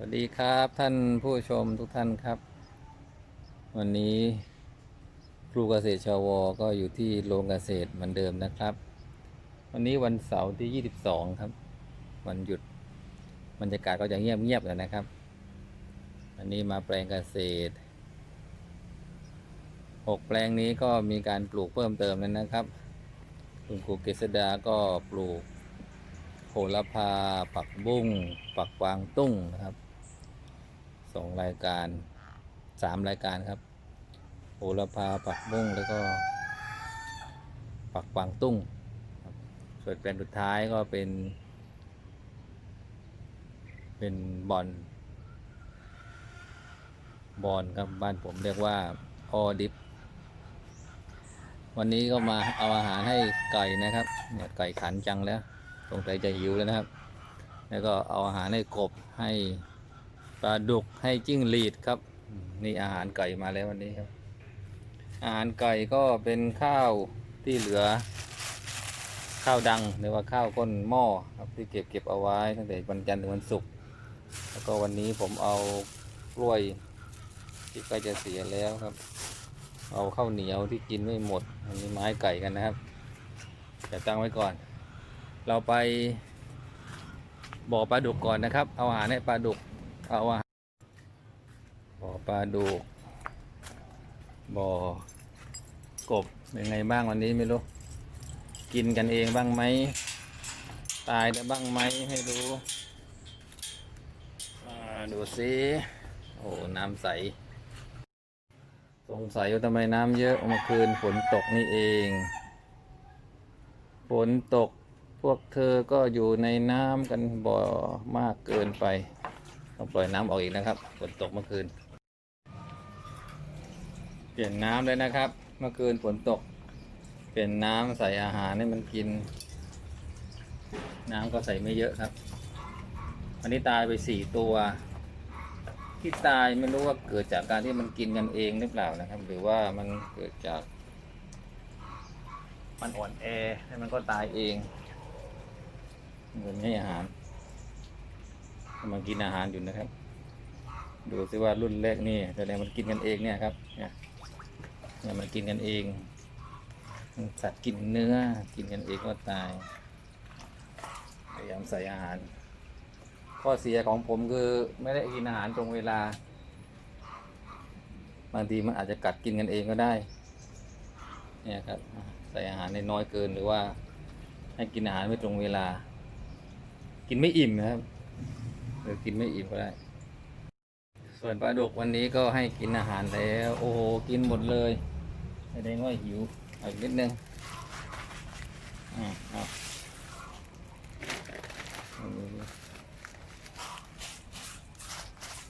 วัสดีครับท่านผู้ชมทุกท่านครับ วันนี้ครูเกษตรชาวก็อยู่ที่โรงเกษตรเหมือนเดิมนะครับ วันนี้วันเสาร์ที่ 22 ครับ วันหยุดบรรยากาศก็จะเงียบเงียบเลยนะครับ วันนี้มาแปลงเกษตรหกแปลงนี้ก็มีการปลูกเพิ่มเติมแล้วนะครับคุณครูเกษดาก็ปลูกโหระพา ปักบุ้ง ปักกวางตุ้งนะครับ สองรายการสามรายการครับโหระพาปักบุ้งแล้วก็ปักกวางตุ้งส่วนแปลงสุดท้ายก็เป็น เป็นบอลบอลครับบ้านผมเรียกว่าออดิฟวันนี้ก็มาเอาอาหารให้ไก่นะครับเนี่ยไก่ขันจังแล้วสงสัยจะหิวแล้วนะครับ แล้วก็เอาอาหารให้กบให้ ปลาดุกให้จิ้งหรีดครับ นี่อาหารไก่มาแล้ววันนี้ครับ อาหารไก่ก็เป็นข้าวที่เหลือ ข้าวดังหรือว่าข้าวก้นหม้อครับที่เก็บเก็บเอาไว้ตั้งแต่วันจันทร์ถึงวันศุกร์แล้วก็วันนี้ผมเอากล้วยที่ใกล้จะเสียแล้วครับ เอาข้าวเหนียวที่กินไม่หมดอันนี้ไม้ไก่กันนะครับจะตั้งไว้ก่อน เราไปบ่อปลาดุกก่อนนะครับ เอาอาหารให้ปลาดุก เอาอาหารบ่อปลาดุกบ่อกบเป็นไงบ้างวันนี้ไม่รู้ กินกันเองบ้างไหม ตายได้บ้างไหมให้ดูอ่าดูสิโอ้น้ำใส สงสัยว่าทำไมน้ำเยอะเมื่อคืนฝนตกนี่เอง ฝนตกพวกเธอก็อยู่ในน้ำกันบ่อมากเกินไป ต้องปล่อยน้ำออกอีกนะครับฝนตกเมื่อคืน เปลี่ยนน้ำเลยนะครับ เมื่อคืนฝนตก เปลี่ยนน้ำใส่อาหารให้มันกิน น้ำก็ใส่ไม่เยอะครับอันนี้ตายไปสี่ตัว ที่ตายไม่รู้ว่าเกิดจากการที่มันกินกันเองหรือเปล่านะครับ หรือว่ามันเกิดจาก มันอ่อนแอแล้วมันก็ตายเองเงินให้อาหาร กำลังกินอาหารอยู่นะครับ ดูซิว่ารุ่นแรกนี่แสดงมันกินกันเองเนี่ยครับเนี่ยเนี่ยมันกินกันเองสัตว์กินเนื้อกินกันเองก็ตายพยายามใส่อาหาร ข้อเสียของผมคือไม่ได้กินอาหารตรงเวลา บางทีมันอาจจะกัดกินกันเองก็ได้ เนี่ยครับ ใส่อาหารในน้อยเกินหรือว่า ให้กินอาหารไม่ตรงเวลา กินไม่อิ่มนะครับ หรือกินไม่อิ่มก็ได้ ส่วนปลาดุกวันนี้ก็ให้กินอาหารแล้ว โอ้โห กินหมดเลยแสดงว่าหิวอีกนิดนึงอ่าเอา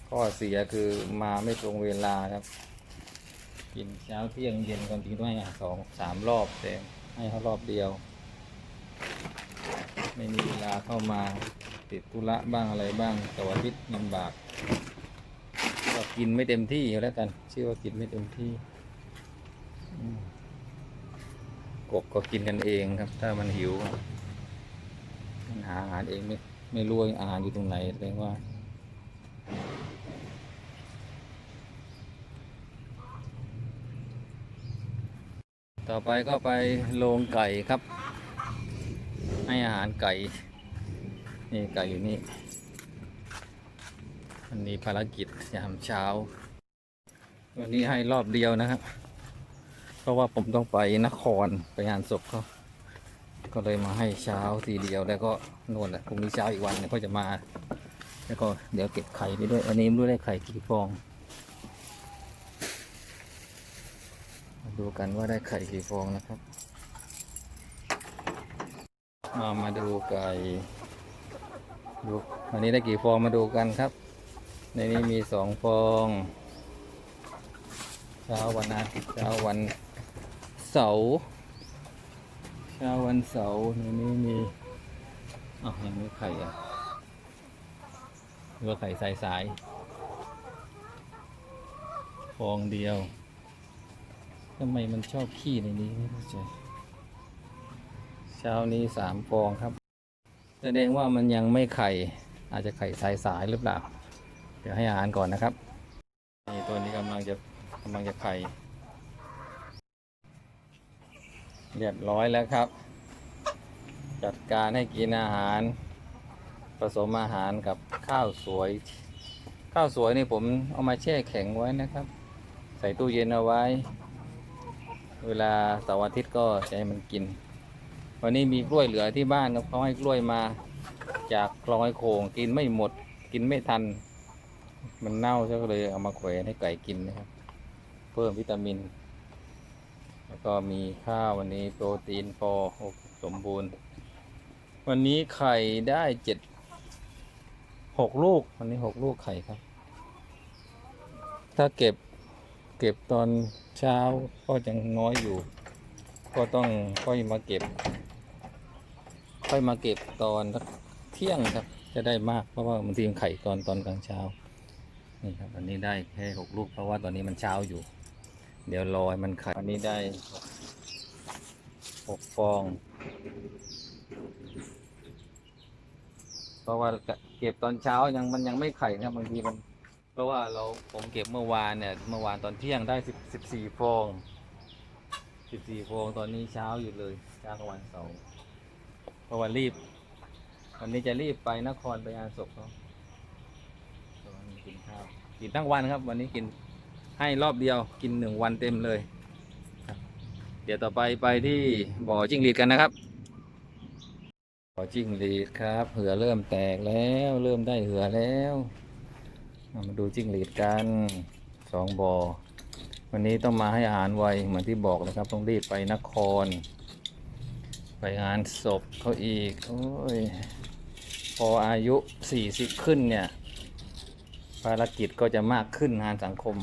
ข้อเสียคือมาไม่ตรงเวลาครับ กินเช้าเที่ยงเย็นความจริงต้องให้สองสามรอบแต่ให้เขารอบเดียว ไม่มีเวลาเข้ามา ติดธุระบ้างอะไรบ้างต่วันอาทิตย์ลำบากก็กินไม่เต็มที่แล้วกันชื่อว่ากินไม่เต็มที่กบก็กินกันเองครับ ถ้ามันหิวมันหาอาหารเองไม่ไม่รู้ว่าอาหารอยู่ตรงไหนแสดงว่าต่อไปก็ไปโรงไก่ครับ ให้อาหารไก่ นี่ไก่อยู่นี่วันนี้ภารกิจยามเช้า วันนี้ให้รอบเดียวนะครับ เพราะว่าผมต้องไปนครไปงานศพเขาก็เลยมาให้เช้าทีเดียวแล้วก็นวดแหละพรุ่งนี้เช้าอีกวันเนี่ยก็จะมา แล้วก็เดี๋ยวเก็บไข่ไปด้วย อันนี้ไม่รู้ได้ไข่กี่ฟองมาดูกันว่าได้ไข่กี่ฟองนะครับ มามาดูไก่ ดูวันนี้ได้กี่ฟองมาดูกันครับ ในนี้มีสองฟองเช้าวันอาทิตย์เช้าวันเสาร์เช้าวันเสาร์ในนี้มีอ๋อยังไม่ไข่อะหรือว่าไข่สายสายฟองเดียวทำไมมันชอบขี้ในนี้ไม่เข้าใจเช้านี้สามฟองครับ แสดงว่ามันยังไม่ไข่ อาจจะไข่สายสายหรือเปล่า เดี๋ยวให้อาหารก่อนนะครับนี่ตัวนี้กำลังจะกำลังจะไข่ เรียบร้อยแล้วครับ จัดการให้กินอาหาร ผสมอาหารกับข้าวสวย ข้าวสวยนี่ผมเอามาแช่แข็งไว้นะครับ ใส่ตู้เย็นเอาไว้ เวลาเสาร์อาทิตย์ก็จะให้มันกิน วันนี้มีกล้วยเหลือที่บ้านครับเขาให้กล้วยมาจากคลองไอโขงกินไม่หมด กินไม่ทัน มันเน่าก็เลยเอามาแขวนให้ไก่กินนะครับ เพิ่มวิตามิน แล้วก็มีข้าววันนี้โปรตีนพอสมบูรณ์ วันนี้ไข่ได้เจ็ดหกลูกวันนี้หกลูกไข่ครับ ถ้าเก็บเก็บตอนเช้าก็ยังน้อยอยู่ ก็ต้องค่อยมาเก็บ ค่อยมาเก็บตอนเที่ยงครับ จะได้มากเพราะว่าบางทีมันไข่ตอนตอนกลางเช้านี่ครับอันนี้ได้แค่หกลูกเพราะว่าตอนนี้มันเช้าอยู่ เดี๋ยวรอให้มันไข่อันนี้ได้หกฟอง เพราะว่าเก็บตอนเช้ายังมันยังไม่ไข่นะบบางทีมัน เพราะว่าเราผมเก็บเมื่อวานเนี่ยเมื่อวานตอนเที่ยงได้สิบสิบสี่ฟองสิบสี่ฟองตอนนี้เช้าอยู่เลยเช้ากลางวันเสาร์ เพราะว่ารีบ วันนี้จะรีบไปนครไปงานศพเขาตอนนี้กินข้าวกินทั้งวันครับ วันนี้กินให้รอบเดียวกินหนึ่งวันเต็มเลยเดี๋ยวต่อไปไปที่บ่อจิ้งหรีดกันนะครับ บ่อจิ้งหรีดครับ เหือเริ่มแตกแล้ว เริ่มได้เหือแล้วมาดูจิ้งหรีดกันสองบ่อวันนี้ต้องมาให้อาหารไวเหมือนที่บอกนะครับ ต้องรีบไปนคร ไปงานศพเขาอีก โอ้ย พออายุสี่สิบขึ้นเนี่ย ภารกิจก็จะมากขึ้นงานสังคม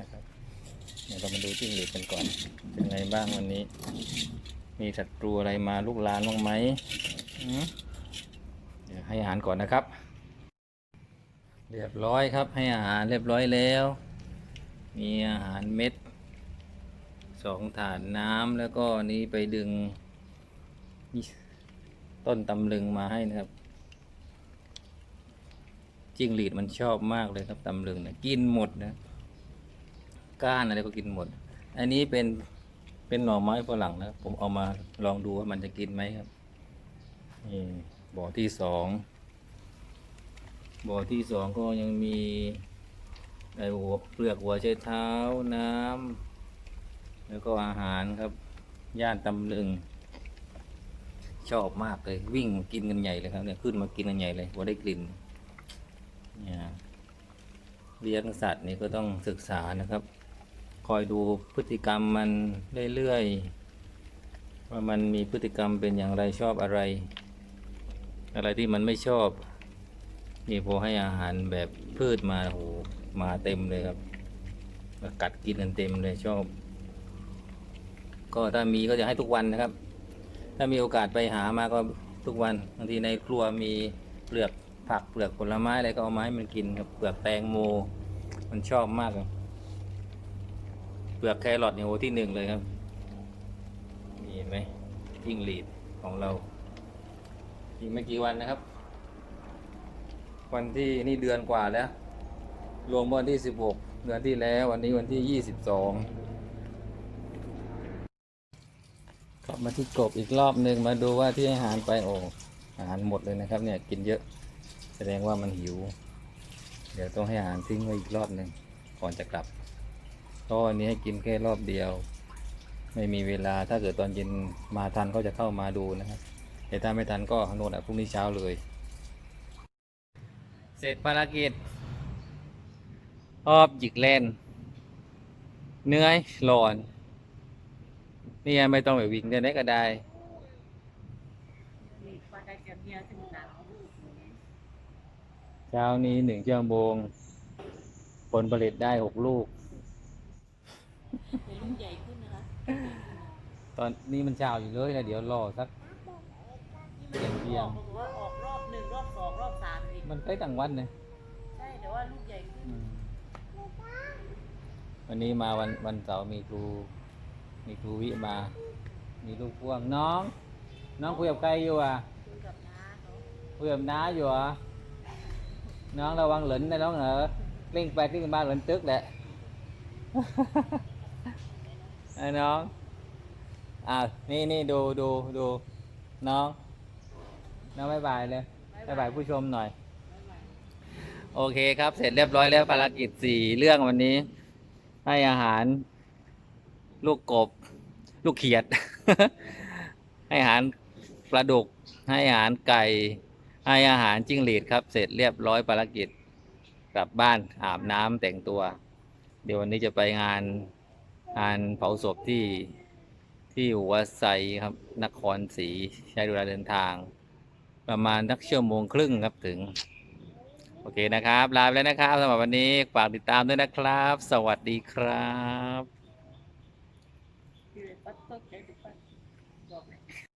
นะครับเดี๋ยวเรามาดูจิ้งหรีดกันก่อน เป็นไงบ้างวันนี้ มีศัตรูอะไรมาลุกลานบ้างไหมอืมเดี๋ยวให้อาหารก่อนนะครับ เรียบร้อยครับให้อาหารเรียบร้อยแล้ว มีอาหารเม็ดสองถาดน้ำแล้วก็นี้ไปดึง ต้นตำลึงมาให้นะครับ จิ้งหรีดมันชอบมากเลยครับตำลึงนี่ยกินหมดนะก้านอะไรก็กินหมด อันนี้เป็นเป็นหน่อไม้ฝรั่งนะผมเอามาลองดูว่ามันจะกินไหมครับนี่บ่อที่สองบ่อที่สองก็ยังมีไอหัวเปลือกหัวไชเท้าน้ำแล้วก็อาหารครับ ย่านตำลึง ชอบมากเลย วิ่งกินกันใหญ่เลยครับเนี่ยขึ้นมากินกันใหญ่เลยว่าได้กลิ่นเนี่ยเลี้ยงสัตว์นี่ก็ต้องศึกษานะครับ คอยดูพฤติกรรมมันเรื่อยๆว่ามันมีพฤติกรรมเป็นอย่างไรชอบอะไร อะไรที่มันไม่ชอบ นี่พอให้อาหารแบบพืชมาโอ้โหมาเต็มเลยครับกัดกินกันเต็มเลยชอบ ก็ถ้ามีก็จะให้ทุกวันนะครับ ถ้ามีโอกาสไปหามาก็ทุกวันบางทีในครัวมีเปลือกผักเปลือกผลไม้อะไรก็เอามาให้มันกินครับเปลือกแตงโม มันชอบมากเปลือกแครอทเนี่ยโอที่หนึ่งเลยครับมีเห็นไหมยิ่งหลีดของเราอีกไม่กี่วันนะครับ วันที่นี่เดือนกว่าแล้ว รวมวันที่สิบหกเดือนที่แล้ววันนี้วันที่ยี่สิบสอง กลับมาที่กบอีกรอบหนึ่งมาดูว่าที่อาหารไปโอ้อาหารหมดเลยนะครับ เนี่ยกินเยอะ แสดงว่ามันหิว เดี๋ยวต้องให้อาหารทิ้งไว้อีกรอบหนึ่งก่อนจะกลับเพราะวันนี้ให้กินแค่รอบเดียว ไม่มีเวลาถ้าเกิดตอนเย็นมาทันก็จะเข้ามาดูนะครับแต่ถ้าไม่ทันก็โน่นอะพรุ่งนี้เช้าเลย เสร็จภารกิจออบหยิกเล่นเหนื่อยร้อน นี่ไงไม่ต้องไปวิ่งเดินได้ก็ได้มีปลาได้แก่เมียถึงหนาวเช้านี้หนึ่งชั่วโมงผลผลิตได้หกลูกเป็นลูกใหญ่ขึ้นนะคะตอนนี้มันเช้าอยู่เลยแล้วเดี๋ยวรอสักนี่มันออกบอกว่าออกรอบหนึ่งรอบสองรอบสามอีกมันใกล้กลางวันเลยใช่แต่ว่าลูกใหญ่ขึ้นวันนี้มาวันวันเสาร์มีครู มีครูวิมา มีลูกพ่วงน้อง น้องคุยกับใครอยู่อะคุยกับน้าเขาคุยกับน้าอยู่เหรอะน้องระวังหลินนะน้องเหรอเล่งไปกลิ้งมาหลินตึกแหละไอ้น้องอ้าวนี่นี่ดูดูดูน้องน้องบายบายเลยบายบายผู้ชมหน่อย โอเคครับเสร็จเรียบร้อยแล้วภารกิจสี่เรื่องวันนี้ ให้อาหาร ลูกกบ ลูกเขียด ให้อาหารปลาดุก ให้อาหารไก่ ให้อาหารจิ้งหรีดครับ เสร็จเรียบร้อยภารกิจ กลับบ้านอาบน้ำแต่งตัว เดี๋ยววันนี้จะไปงานงานเผาศพที่ที่หัวไซครับนครศรีใช้เวลาเดินทาง ประมาณนักชั่วโมงครึ่งครับถึง โอเคนะครับ ลาไปแล้วนะครับสำหรับวันนี้ฝากติดตามด้วยนะครับ สวัสดีครับ